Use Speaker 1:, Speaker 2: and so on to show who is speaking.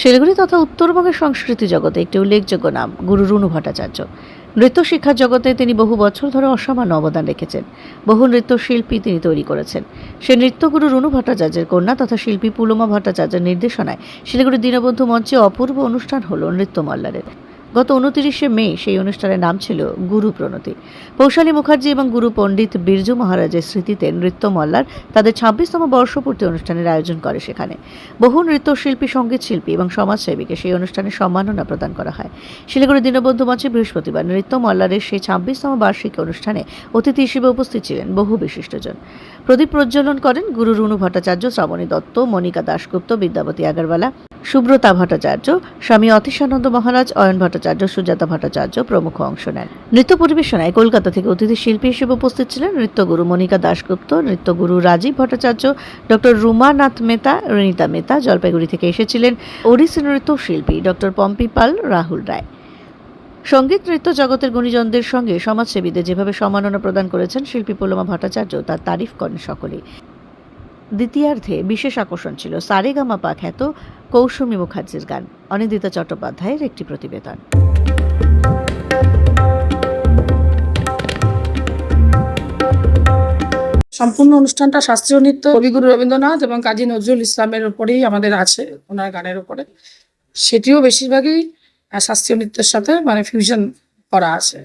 Speaker 1: শিলিগুড়ি তথা উত্তরবঙ্গের সংস্কৃতি জগতে একটি উল্লেখযোগ্য নাম, গুরু রুনু ভট্টাচার্য। নৃত্য শিক্ষার জগতে তিনি বহু বছর ধরে অসামান্য অবদান রেখেছেন। বহু নৃত্যশিল্পী তিনি তৈরি করেছেন। সে নৃত্যগুরু রুনু ভট্টাচার্যের কন্যা তথা শিল্পী পুলমা ভট্টাচার্যের নির্দেশনায় শিলিগুড়ি দীনবন্ধু মঞ্চে অপূর্ব অনুষ্ঠান হল নৃত্য মল্লারের গত উনতিরিশে মে সেই অনুষ্ঠানের নাম ছিল গুরু প্রণতি। পৌশালী মুখার্জি এবং গুরু পণ্ডিত বিরজু মহারাজের স্মৃতিতে নৃত্য মল্লার তাদের ছাব্বিশতম বর্ষপূর্তি অনুষ্ঠানের আয়োজন করে সেখানে। বহু নৃত্যশিল্পী সংগীত শিল্পী এবং সমাজসেবীকে সেই অনুষ্ঠানে সম্মাননা প্রদান করা হয়। শিলিগুড়ি দীনবন্ধু মঞ্চে বৃহস্পতিবার নৃত্য মল্লারের সেই ছাব্বিশতম বার্ষিকী অনুষ্ঠানে অতিথি হিসেবে উপস্থিত ছিলেন বহু বিশিষ্টজন। প্রদীপ প্রজ্বলন করেন গুরু রুনু ভট্টাচার্য, শ্রাবণী দত্ত, মনিকা দাশগুপ্ত বিদ্যাপতি আগরওয়ালা সুব্রতা ভট্টাচার্য, স্বামী অতীশানন্দ মহারাজ, অয়ন ভট্টাচার্য, সুজাতা ভট্টাচার্য প্রমুখ অংশ নেন। নৃত্য পরিবেশনায় কলকাতা থেকে অতিথি শিল্পী হিসেবে উপস্থিত ছিলেন নৃত্যগুরু মনিকা দাশগুপ্ত, নৃত্যগুরু রাজীব ভট্টাচার্য, ডক্টর রুমানাথ মেতা রনিতা মেতা জলপাইগুড়ি থেকে এসেছিলেন ওড়িশি নৃত্য শিল্পী ডক্টর পম্পি পাল রাহুল রায়। সংগীত নৃত্য জগতের গুণীজনদের সঙ্গে সমাজসেবীদের যেভাবে সম্মাননা প্রদান করেছেন শিল্পী পূর্ণমা ভট্টাচার্য, তার তারিফ করেন সকলেই। দ্বিতীয়ার্ধে বিশেষ আকর্ষণ ছিল। সারেগামাপা খ্যাত কৌসুমী মুখার্জির গান, অনিন্দিতা চট্টোপাধ্যায়ের একটি প্রতিবেদন।
Speaker 2: সম্পূর্ণ অনুষ্ঠানটা শাস্ত্রীয় নৃত্য। কবিগুরু রবীন্দ্রনাথ এবং কাজী নজরুল ইসলামের উপরেই আমাদের আছে, ওনার গানের উপরে। সেটিও বেশিরভাগই শাস্ত্রীয় নৃত্যের সাথে মানে ফিউশন করা আছে।